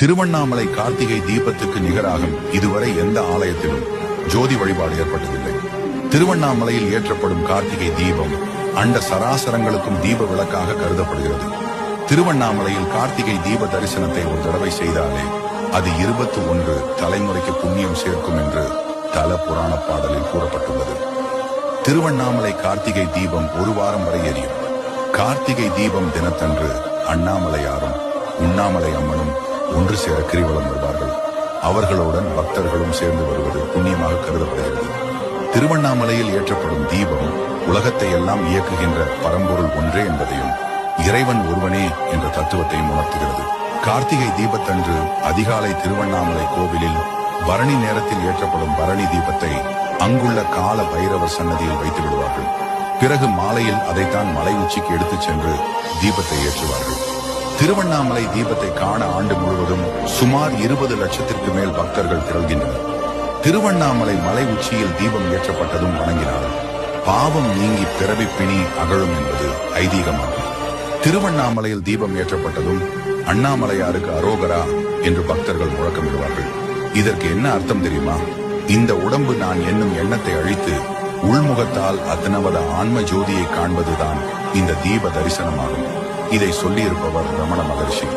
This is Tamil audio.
திருவண்ணாமலை கார்த்திகை தீபத்துக்கு நிகராகும் இதுவரை எந்த ஆலயத்திலும் ஜோதி வழிபாடு ஏற்பட்டதில்லை. திருவண்ணாமலையில் ஏற்றப்படும் கார்த்திகை தீபம் அண்ட சராசரங்களுக்கும் தீப விளக்காக கருதப்படுகிறது. திருவண்ணாமலையில் கார்த்திகை தீப தரிசனத்தை ஒரு தடவை செய்தாலே அது இருபத்தி ஒன்று தலைமுறைக்கு புண்ணியம் சேர்க்கும் என்று தல புராண பாடலில் கூறப்பட்டுள்ளது. திருவண்ணாமலை கார்த்திகை தீபம் ஒரு வாரம் வரை எரியும். கார்த்திகை தீபம் தினத்தன்று அண்ணாமலையாரும் உண்ணாமலை அம்மனும் ஒன்று சேர கிரிவலம் வருவார்கள். அவர்களுடன் பக்தர்களும் சேர்ந்து வருவது புண்ணியமாக கருதப்படுகிறது. திருவண்ணாமலையில் ஏற்றப்படும் தீபம் உலகத்தை எல்லாம் இயக்குகின்ற பரம்பொருள் ஒன்றே என்பதையும் இறைவன் ஒருவனே என்ற தத்துவத்தையும் உணர்த்துகிறது. கார்த்திகை தீபத்தன்று அதிகாலை திருவண்ணாமலை கோவிலில் பரணி நேரத்தில் ஏற்றப்படும் பரணி தீபத்தை அங்குள்ள கால பைரவர் சன்னதியில் வைத்து விடுவார்கள் பிறகு மாலையில் அதைத்தான் மலை உச்சிக்கு எடுத்துச் சென்று தீபத்தை ஏற்றுவார்கள். திருவண்ணாமலை தீபத்தை காண ஆண்டு முழுவதும் சுமார் இருபது லட்சத்திற்கு மேல் பக்தர்கள் திரள்கின்றனர். திருவண்ணாமலை மலை உச்சியில் தீபம் ஏற்றப்பட்டதும் வணங்கினார். பாவம் நீங்கி பிறவி பிணி அகழும் என்பது ஐதீகமாகும். திருவண்ணாமலையில் தீபம் ஏற்றப்பட்டதும் அண்ணாமலையாருக்கு அரோகரா என்று பக்தர்கள் முழக்கமிடுவார்கள். இதற்கு என்ன அர்த்தம் தெரியுமா? இந்த உடம்பு நான் என்னும் எண்ணத்தை அழித்து உள்முகத்தால் அத்தனவத ஆன்ம ஜோதியை காண்பதுதான் இந்த தீப தரிசனமாகும். இதை சொல்லியிருப்பவர் ரமண மகர்ஷி.